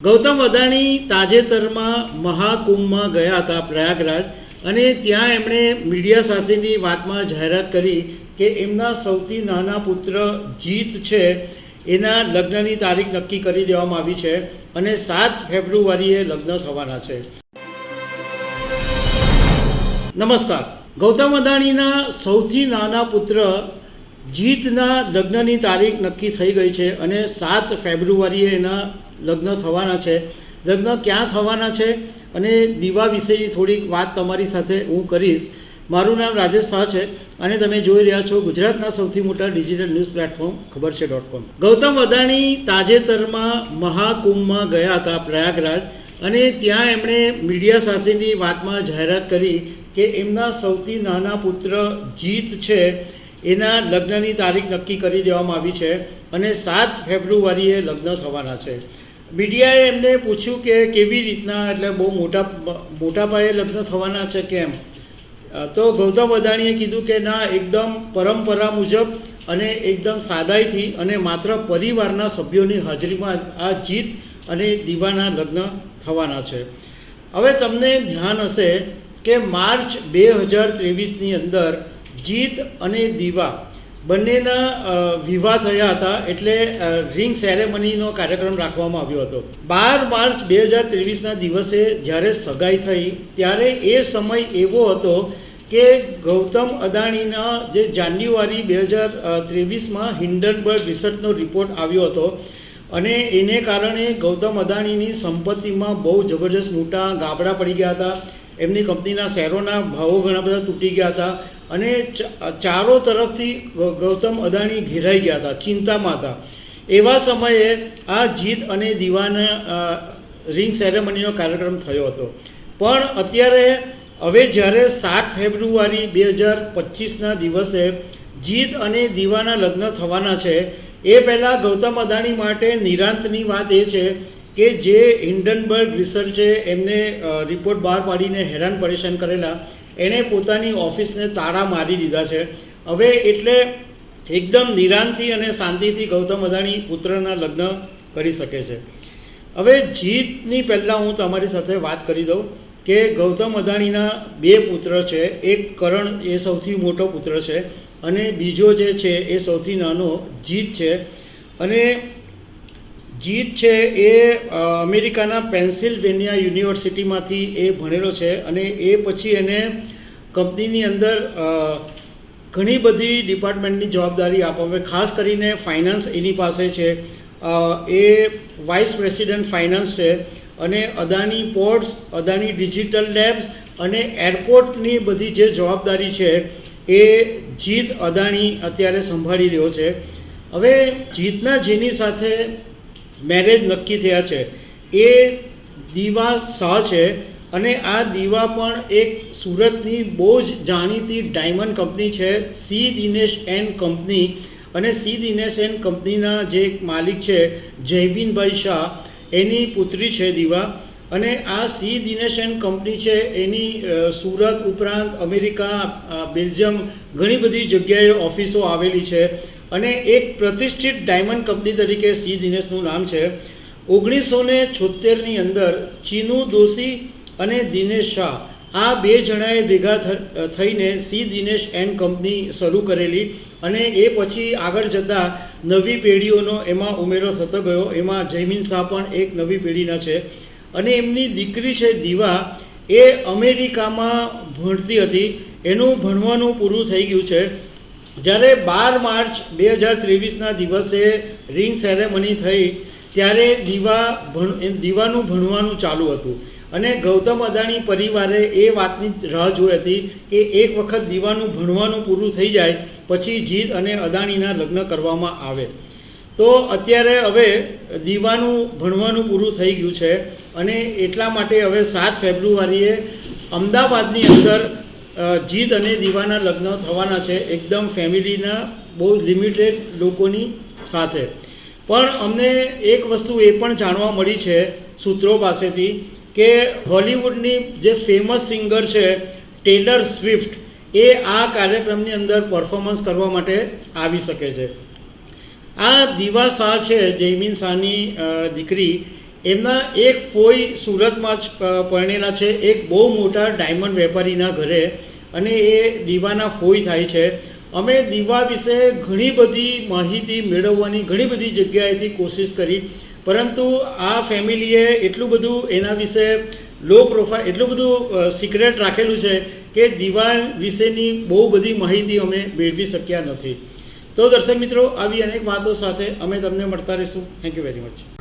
ગૌતમ અદાણી તાજેતરમાં મહાકુંભમાં ગયા હતા પ્રયાગરાજ અને ત્યાં એમણે મીડિયા સાથેની વાતમાં જાહેરાત કરી કે એમના સૌથી નાના પુત્ર જીત છે, એના લગ્નની તારીખ નક્કી કરી દેવામાં આવી છે અને સાત ફેબ્રુઆરીએ લગ્ન થવાના છે. નમસ્કાર. ગૌતમ અદાણીના સૌથી નાના પુત્ર જીતના લગ્નની તારીખ નક્કી થઈ ગઈ છે અને સાત ફેબ્રુઆરીએ એના લગ્ન થવાના છે. લગ્ન ક્યાં થવાના છે અને દીવા વિશેની થોડીક વાત તમારી સાથે હું કરીશ. મારું નામ રાજેશ શાહ છે અને તમે જોઈ રહ્યા છો ગુજરાતના સૌથી મોટા ડિજિટલ ન્યૂઝ પ્લેટફોર્મ ખબર છે ડોટ કોમ. ગૌતમ અદાણી તાજેતરમાં મહાકુંભમાં ગયા હતા પ્રયાગરાજ અને ત્યાં એમણે મીડિયા સાથેની વાતમાં જાહેરાત કરી કે એમના સૌથી નાના પુત્ર જીત છે એના લગ્નની તારીખ નક્કી કરી દેવામાં આવી છે અને સાત ફેબ્રુઆરીએ લગ્ન થવાના છે. મીડિયાએ એમને પૂછ્યું કે કેવી રીતના, એટલે બહુ મોટા મોટા પાયે લગ્ન થવાના છે કેમ? તો ગૌતમ અદાણીએ કીધું કે ના, એકદમ પરંપરા મુજબ અને એકદમ સાદાઈથી અને માત્ર પરિવારના સભ્યોની હાજરીમાં આ જીત અને દીવાના લગ્ન થવાના છે. હવે તમને ધ્યાન હશે કે માર્ચ બે હજાર ત્રેવીસની અંદર જીત અને દીવા બંનેના વિવાહ થયા હતા એટલે રિંગ સેરેમનીનો કાર્યક્રમ રાખવામાં આવ્યો હતો. બાર માર્ચ બે હજાર ત્રેવીસના દિવસે જ્યારે સગાઈ થઈ, ત્યારે એ સમય એવો હતો કે ગૌતમ અદાણીના જે જાન્યુઆરી બે હજાર ત્રેવીસમાં હિન્ડનબર્ગ રિસર્ચનો રિપોર્ટ આવ્યો હતો અને એને કારણે ગૌતમ અદાણીની સંપત્તિમાં બહુ જબરજસ્ત મોટા ગાબડા પડી ગયા હતા. એમની કંપનીના શેરોના ભાવો ઘણા બધા તૂટી ગયા હતા. અને ચારો તરફથી ગૌતમ અદાણી ઘેરાઈ ગયા હતા, ચિંતામાં હતા. એવા સમયે આ જીત અને દીવાના રિંગ સેરેમનીનો કાર્યક્રમ થયો હતો. પણ અત્યારે હવે જ્યારે સાત ફેબ્રુઆરી બે હજાર પચીસના દિવસે જીત અને દીવાના લગ્ન થવાના છે, એ પહેલાં ગૌતમ અદાણી માટે નિરાંતની વાત એ છે કે જે હિન્ડનબર્ગ રિસર્ચે એમને રિપોર્ટ બહાર પાડીને હેરાન પરેશાન કરેલા એણે પોતાની ઓફિસને તાળા મારી દીધા છે. હવે એટલે એકદમ નિરાંતથી અને શાંતિથી ગૌતમ અદાણી પુત્રના લગ્ન કરી શકે છે. હવે જીતની પહેલાં હું તમારી સાથે વાત કરી દઉં કે ગૌતમ અદાણીના બે પુત્ર છે. એક કરણ એ સૌથી મોટો પુત્ર છે અને બીજો જે છે એ સૌથી નાનો જીત છે. અને જીત છે એ અમેરિકાના પેન્સિલ્વેનિયા યુનિવર્સિટીમાંથી એ ભણેલો છે અને એ પછી એને કંપનીની અંદર ઘણી બધી ડિપાર્ટમેન્ટની જવાબદારી આપવામાં ખાસ કરીને ફાઇનાન્સ એની પાસે છે. એ વાઇસ પ્રેસિડેન્ટ ફાઇનાન્સ છે અને Adani ports, Adani digital labs અને એરપોર્ટની બધી જે જવાબદારી છે એ જીત અદાણી અત્યારે સંભાળી રહ્યો છે. હવે જીતના જેની સાથે મેરેજ નક્કી થયા છે. એ દીવા શાહ છે અને આ દીવા પણ એક સુરતની બહુ જ જાણીતી ડાયમંડ કંપની છે, સી દિનેશ એન્ડ કંપની. અને સી દિનેશ એન્ડ કંપનીના જે માલિક છે જયબીનભાઈ શાહ, એની પુત્રી છે દીવા. અને આ સી દિનેશ એન્ડ કંપની છે, એની સુરત ઉપરાંત અમેરિકા બેલ્જિયમ ઘણી બધી જગ્યાએ ઓફિસો આવેલી છે. અને એક પ્રતિષ્ઠિત ડાયમંડ કંપની તરીકે સી દિનેશનું નામ છે. ઓગણીસો ને છોતેરની અંદર ચીનુ દોશી અને દિનેશ શાહ આ બે જણાએ ભેગા થઈને સી દિનેશ એન્ડ કંપની શરૂ કરેલી અને એ પછી આગળ જતાં નવી પેઢીઓનો એમાં ઉમેરો થતો ગયો. એમાં જયમીન શાહ પણ એક નવી પેઢીના છે. અને એમની દીકરી છે દીવા, એ અમેરિકામાં ભણતી હતી. એનું ભણવાનું પૂરું થઈ ગયું છે. જ્યારે બાર માર્ચ બે હજાર ત્રેવીસના દિવસે રિંગ સેરેમની થઈ, ત્યારે દીવા ભણ દીવાનું ભણવાનું ચાલુ હતું. અને ગૌતમ અદાણી પરિવારે એ વાતની રાહ જોઈ હતી કે એક વખત દીવાનું ભણવાનું પૂરું થઈ જાય, પછી જીત અને અદાણીના લગ્ન કરવામાં આવે. તો અત્યારે હવે દીવાનું ભણવાનું પૂરું થઈ ગયું છે અને એટલા માટે હવે સાત ફેબ્રુઆરીએ અમદાવાદની અંદર જીત અને દીવાના લગ્ન થવાના છે એકદમ ફેમિલીના બહુ લિમિટેડ લોકોની સાથે. પણ અમને એક વસ્તુ એ પણ જાણવા મળી છે સૂત્રો પાસેથી કે હોલિવૂડની જે ફેમસ સિંગર છે ટેલર સ્વિફ્ટ એ આ કાર્યક્રમની અંદર પરફોર્મન્સ કરવા માટે આવી શકે છે. આ દીવા શાહ છે જયમીન શાહની દીકરી. એમના એક ફોઈ સુરતમાં જ પરણેલા છે. એક બહુ મોટા ડાયમંડ વેપારીના ઘરે અને એ દીવાના ફોઈ થાય છે. અમે દીવા વિશે ઘણી બધી માહિતી મેળવવાની ઘણી બધી જગ્યાએથી કોશિશ કરી. પરંતુ આ ફેમિલીએ એટલું બધું એના વિશે લો પ્રોફાઇલ એટલું બધું સિક્રેટ રાખેલું છે કે દીવા વિશેની બહુ બધી માહિતી અમે મેળવી શક્યા નથી. તો દર્શક મિત્રો, આવી અનેક વાતો સાથે અમે તમને મળતા રહીશું. Thank you very much